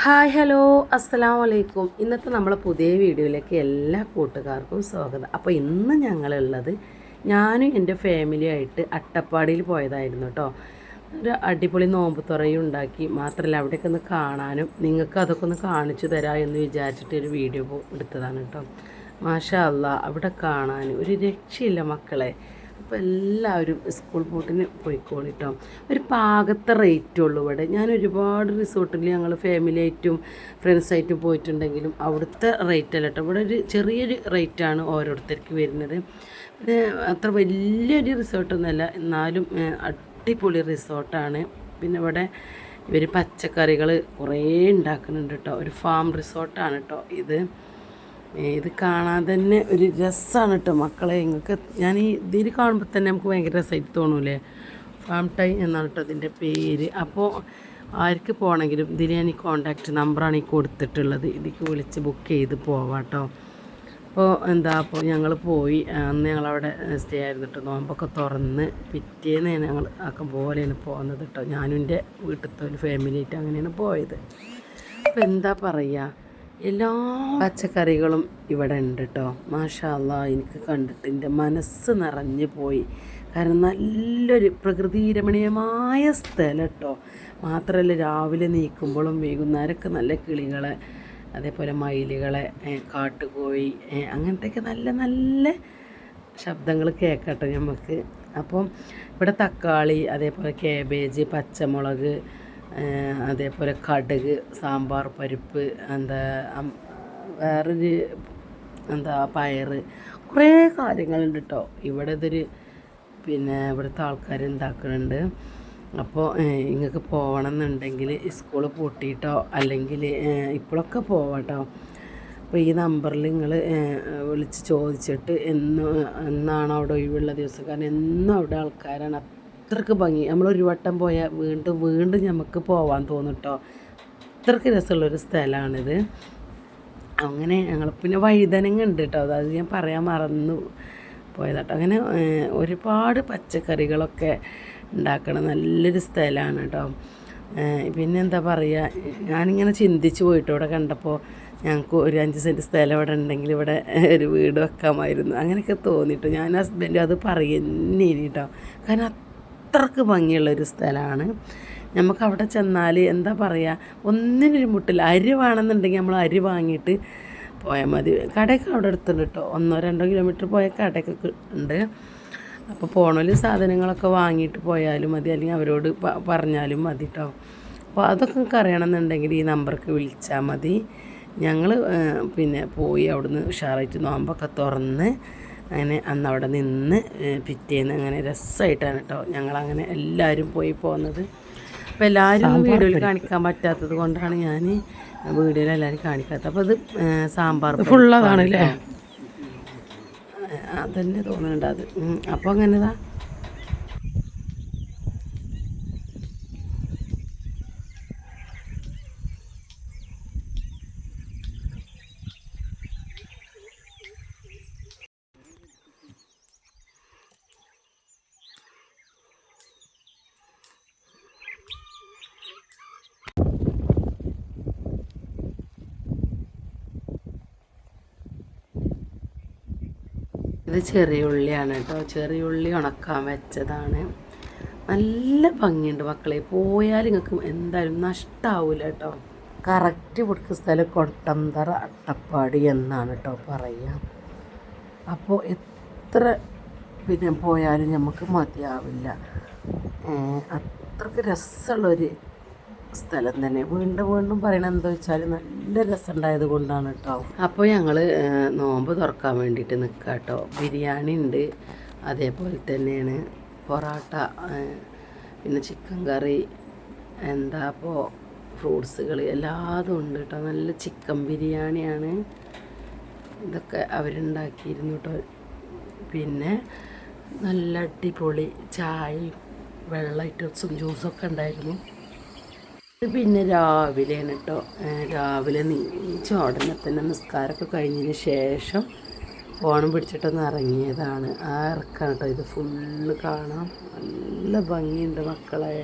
Hi hello. അസ്സലാം വലൈക്കും ഇന്നത്തെ നമ്മളെ പുതിയ വീഡിയോയിലേക്ക് എല്ലാ കൂട്ടുകാർക്കും സ്വാഗതം. അപ്പോൾ ഇന്ന് ഞങ്ങളുള്ളത് ഞാനും എന്റെ ഫാമിലിയായിട്ട് അട്ടപ്പാടിയിൽ പോയതായിരുന്നു കേട്ടോ ഒരു അടിപൊളി നോമ്പ് തുറയും ഉണ്ടാക്കി. മാത്രമല്ല അവിടെയൊക്കെ ഒന്ന് കാണാനും നിങ്ങൾക്ക് അതൊക്കെ ഒന്ന് കാണിച്ചു തരാം എന്ന് വിചാരിച്ചിട്ട് ഒരു വീഡിയോ എടുത്തതാണ് കേട്ടോ മാഷാ അല്ലാ അവിടെ കാണാൻ ഒരു രക്ഷയില്ല മക്കളെ. അപ്പോൾ എല്ലാവരും സ്കൂൾ ബോട്ടിന് പോയിക്കോളിട്ടോ ഒരു പാകത്തെ റേറ്റ് ഉള്ളൂ ഇവിടെ. ഞാൻ ഒരുപാട് റിസോർട്ടിൽ ഞങ്ങൾ ഫാമിലി ആയിട്ടും ഫ്രണ്ട്സായിട്ടും പോയിട്ടുണ്ടെങ്കിലും അവിടുത്തെ റേറ്റ് അല്ല കേട്ടോ ഇവിടെ ഒരു ചെറിയൊരു റേറ്റാണ് ഓരോരുത്തർക്ക് വരുന്നത്. അത്ര വലിയൊരു റിസോർട്ടൊന്നുമല്ല എന്നാലും അടിപൊളി റിസോർട്ടാണ് പിന്നെ ഇവിടെ ഇവർ പച്ചക്കറികൾ കുറേ ഉണ്ടാക്കുന്നുണ്ട് കേട്ടോ ഒരു ഫാം റിസോർട്ടാണ് കേട്ടോ ഇത്. ഇത് കാണാൻ തന്നെ ഒരു രസമാണ് കേട്ടോ മക്കളെ. നിങ്ങൾക്ക് ഞാൻ ഈ ഇതിൽ കാണുമ്പോൾ തന്നെ നമുക്ക് ഭയങ്കര രസമായിട്ട് തോന്നൂലേ? ഫാം ടൈം എന്നാണ് കേട്ടോ ഇതിന്റെ പേര്. അപ്പോൾ ആർക്ക് പോകണമെങ്കിലും ഇതിൽ ഞാൻ ഈ കോണ്ടാക്റ്റ് നമ്പറാണ് ഈ കൊടുത്തിട്ടുള്ളത്. ഇതിലേക്ക് വിളിച്ച് ബുക്ക് ചെയ്ത് പോവാം കേട്ടോ അപ്പോൾ എന്താ അപ്പോൾ ഞങ്ങൾ പോയി. അന്ന് ഞങ്ങളവിടെ സ്റ്റേ ആയിരുന്നു കേട്ടോ നോമ്പൊക്കെ തുറന്ന് പിറ്റേന്ന് ഞങ്ങൾ ആക്കം പോലെയാണ് പോകുന്നത് കേട്ടോ ഞാനും എന്റെ വീട്ടിലത്തെ ഒരു ഫാമിലി ആയിട്ട് അങ്ങനെയാണ് പോയത്. അപ്പോൾ എന്താ പറയുക എല്ലാ പച്ചക്കറികളും ഇവിടെ ഉണ്ട് കേട്ടോ മാഷാല്ല എനിക്ക് കണ്ടിട്ട് എന്റെ മനസ്സ് നിറഞ്ഞു പോയി. കാരണം നല്ലൊരു പ്രകൃതി രമണീയമായ സ്ഥലം കേട്ടോ മാത്രമല്ല രാവിലെ നീക്കുമ്പോഴും വൈകുന്നേരമൊക്കെ നല്ല കിളികളെ അതേപോലെ മയിലുകളെ കാട്ടുകോഴി അങ്ങനത്തെയൊക്കെ നല്ല നല്ല ശബ്ദങ്ങൾ കേൾക്കട്ടെ നമുക്ക് അപ്പം ഇവിടെ തക്കാളി അതേപോലെ കാബേജ് പച്ചമുളക് അതേപോലെ കടുക് സാമ്പാർ പരിപ്പ് എന്താ വേറൊരു എന്താ പയറ് കുറേ കാര്യങ്ങളുണ്ട് കേട്ടോ ഇവിടെ ഇതൊരു പിന്നെ ഇവിടുത്തെ ആൾക്കാർ ഉണ്ടാക്കുന്നുണ്ട് അപ്പോൾ നിങ്ങൾക്ക് പോകണം എന്നുണ്ടെങ്കിൽ സ്കൂൾ പൂട്ടിയിട്ടോ അല്ലെങ്കിൽ ഇപ്പോഴൊക്കെ പോവാട്ടോ അപ്പോൾ ഈ നമ്പറിൽ നിങ്ങൾ വിളിച്ച് ചോദിച്ചിട്ട് എന്ന് എന്നാണ് അവിടെ ഒഴിവുള്ള ദിവസം. കാരണം എന്നും അവിടെ ആൾക്കാരാണ്. അത്രയ്ക്ക് ഭംഗി. നമ്മൾ ഒരു വട്ടം പോയാൽ വീണ്ടും വീണ്ടും നമുക്ക് പോവാൻ തോന്നും കേട്ടോ അത്രയ്ക്ക് രസമുള്ളൊരു സ്ഥലമാണിത് അങ്ങനെ ഞങ്ങൾ പിന്നെ വഴുതനങ്ങ ഉണ്ട് കേട്ടോ അത് ഞാൻ പറയാൻ മറന്നു പോയതാട്ടോ. അങ്ങനെ ഒരുപാട് പച്ചക്കറികളൊക്കെ ഉണ്ടാക്കണ നല്ലൊരു സ്ഥലമാണ് കേട്ടോ പിന്നെ എന്താ പറയുക ഞാനിങ്ങനെ ചിന്തിച്ച് പോയിട്ട്. ഇവിടെ കണ്ടപ്പോൾ ഞങ്ങൾക്ക് ഒരു അഞ്ച് സെന്റ് സ്ഥലം ഇവിടെ ഉണ്ടെങ്കിൽ ഇവിടെ ഒരു വീട് വെക്കാമായിരുന്നു. അങ്ങനെയൊക്കെ തോന്നിയിട്ട് ഞാൻ ഹസ്ബൻഡും അത് പറയുന്നേ കേട്ടോ കാരണം അത്രയ്ക്ക് ഭംഗിയുള്ളൊരു സ്ഥലമാണ്. നമുക്ക് അവിടെ ചെന്നാൽ എന്താ പറയുക ഒന്നിനൊരു മുട്ടില്ല അരി വേണമെന്നുണ്ടെങ്കിൽ നമ്മൾ അരി വാങ്ങിയിട്ട് പോയാൽ മതി. കടയൊക്കെ അവിടെ അടുത്തുണ്ട് കേട്ടോ ഒന്നോ രണ്ടോ കിലോമീറ്റർ പോയ കടയൊക്കെ ഉണ്ട്. അപ്പോൾ പോണോൽ സാധനങ്ങളൊക്കെ വാങ്ങിയിട്ട് പോയാലും മതി അല്ലെങ്കിൽ അവരോട് പറഞ്ഞാലും മതി കേട്ടോ അപ്പോൾ അതൊക്കെ നിങ്ങൾക്ക് അറിയണമെന്നുണ്ടെങ്കിൽ ഈ നമ്പർക്ക് വിളിച്ചാൽ മതി. ഞങ്ങൾ പിന്നെ പോയി അവിടുന്ന് ഉഷാറായിട്ട് നോമ്പൊക്കെ തുറന്ന് അങ്ങനെ അന്ന് അവിടെ നിന്ന് പിറ്റേന്ന് അങ്ങനെ രസമായിട്ടാണ് കേട്ടോ ഞങ്ങളങ്ങനെ എല്ലാവരും പോയി പോകുന്നത് അപ്പോൾ എല്ലാവരും വീഡിയോയിൽ കാണിക്കാൻ പറ്റാത്തത് കൊണ്ടാണ് ഞാൻ വീഡിയോയിൽ എല്ലാവരും കാണിക്കാത്തത്. അപ്പോൾ ഇത് സാമ്പാർ ഫുള്ളതാണല്ലേ അതന്നെ തോന്നുന്നുണ്ട് അത്. അപ്പോൾ അങ്ങനെതാ ഇത് ചെറിയ ഉള്ളിയാണ് കേട്ടോ. ചെറിയ ഉള്ളി ഉണക്കാൻ വെച്ചതാണ്. നല്ല ഭംഗിയുണ്ട് മക്കളെ. പോയാൽ നിങ്ങൾക്ക് എന്തായാലും നഷ്ടമാവില്ല കേട്ടോ. കറക്റ്റ് കൊടുക്കുന്ന സ്ഥലം കൊട്ടന്തറ അട്ടപ്പാടി എന്നാണ് കേട്ടോ പറയുക. അപ്പോൾ എത്ര പിന്നെ പോയാലും നമുക്ക് മതിയാവില്ല. അത്രയ്ക്ക് രസമുള്ളൊരു സ്ഥലം തന്നെ. വീണ്ടും വീണ്ടും പറയണത് എന്താ വെച്ചാൽ നല്ല രസമുണ്ടായത് കൊണ്ടാണ് കേട്ടോ അപ്പോൾ ഞങ്ങൾ നോമ്പ് തുറക്കാൻ വേണ്ടിയിട്ട് നിൽക്കുക കേട്ടോ ബിരിയാണി ഉണ്ട്. അതേപോലെ തന്നെയാണ് പൊറാട്ട പിന്നെ ചിക്കൻ കറി എന്താ അപ്പോൾ ഫ്രൂട്ട്സുകൾ എല്ലാതും ഉണ്ട് കേട്ടോ നല്ല ചിക്കൻ ബിരിയാണിയാണ് ഇതൊക്കെ അവരുണ്ടാക്കിയിരുന്നു കേട്ടോ പിന്നെ നല്ല അടിപൊളി ചായയും വെള്ള ഐറ്റംസും ജ്യൂസൊക്കെ ഉണ്ടായിരുന്നു. ഇത് പിന്നെ രാവിലെയാണ് കേട്ടോ രാവിലെ നീച്ച ഉടനെ തന്നെ നിസ്കാരമൊക്കെ കഴിഞ്ഞതിന് ശേഷം ഫോണും പിടിച്ചിട്ടൊന്ന് ഇറങ്ങിയതാണ്. ആ ഇറക്കാണ് കേട്ടോ ഇത്. ഫുള്ള് കാണാം. നല്ല ഭംഗിയുണ്ട് മക്കളെ.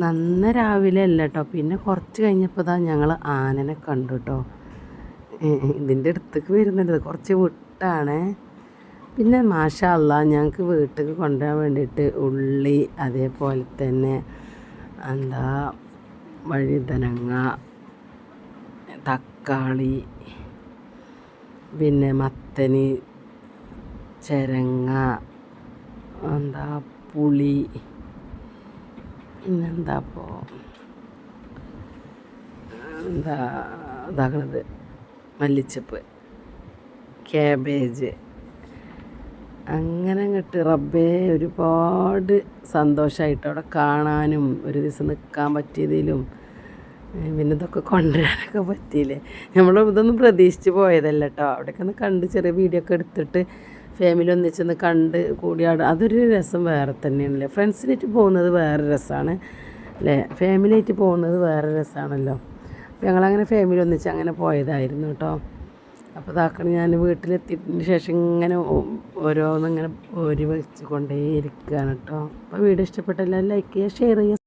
നന്ന രാവിലെ അല്ല കേട്ടോ പിന്നെ കുറച്ച് കഴിഞ്ഞപ്പോൾ തന്നെ ഞങ്ങൾ ആനനെ കണ്ടു കേട്ടോ ഇതിന്റെ അടുത്തേക്ക് വരുന്നുണ്ട്. കുറച്ച് വിട്ടാണ്. പിന്നെ മാഷാ അല്ല ഞങ്ങൾക്ക് വീട്ടിലേക്ക് കൊണ്ടുപോകാൻ വേണ്ടിയിട്ട് ഉള്ളി അതേപോലെ തന്നെ എന്താ വഴുതനങ്ങ തക്കാളി പിന്നെ മത്തന് ചരങ്ങ എന്താ പുളി പിന്നെന്താ അപ്പോൾ എന്താ ഇതാക്കണത്. മല്ലിച്ചപ്പ് ക്യാബേജ്. അങ്ങനെ അങ്ങോട്ട് റബ്ബേ ഒരുപാട് സന്തോഷമായിട്ട് അവിടെ കാണാനും ഒരു ദിവസം നിൽക്കാൻ പറ്റിയതിലും പിന്നെ ഇതൊക്കെ കൊണ്ടുവരാനൊക്കെ പറ്റിയില്ലേ? നമ്മൾ ഇതൊന്നും പ്രതീക്ഷിച്ച് പോയതല്ല കേട്ടോ. അവിടെയൊക്കെ ഒന്ന് കണ്ട് ചെറിയ വീഡിയോ ഒക്കെ എടുത്തിട്ട് ഫാമിലി ഒന്നിച്ചൊന്ന് കണ്ട് കൂടിയാട്. അതൊരു രസം വേറെ തന്നെയാണല്ലേ. ഫ്രണ്ട്സിനായിട്ട് പോകുന്നത് വേറെ രസമാണ് അല്ലേ? ഫാമിലി ആയിട്ട് പോകുന്നത് വേറെ രസമാണല്ലോ ഞങ്ങളങ്ങനെ ഫാമിലി ഒന്നിച്ച് അങ്ങനെ പോയതായിരുന്നു കേട്ടോ അപ്പോൾ ഇതാക്കണം ഞാൻ വീട്ടിലെത്തിയതിന് ശേഷം ഇങ്ങനെ ഓരോന്നിങ്ങനെ ഓരി വെച്ച് കൊണ്ടേ ഇരിക്കുകയാണ് കേട്ടോ അപ്പോൾ വീഡിയോ ഇഷ്ടപ്പെട്ടെല്ലാം ലൈക്ക് ചെയ്യുക ഷെയർ ചെയ്യുക.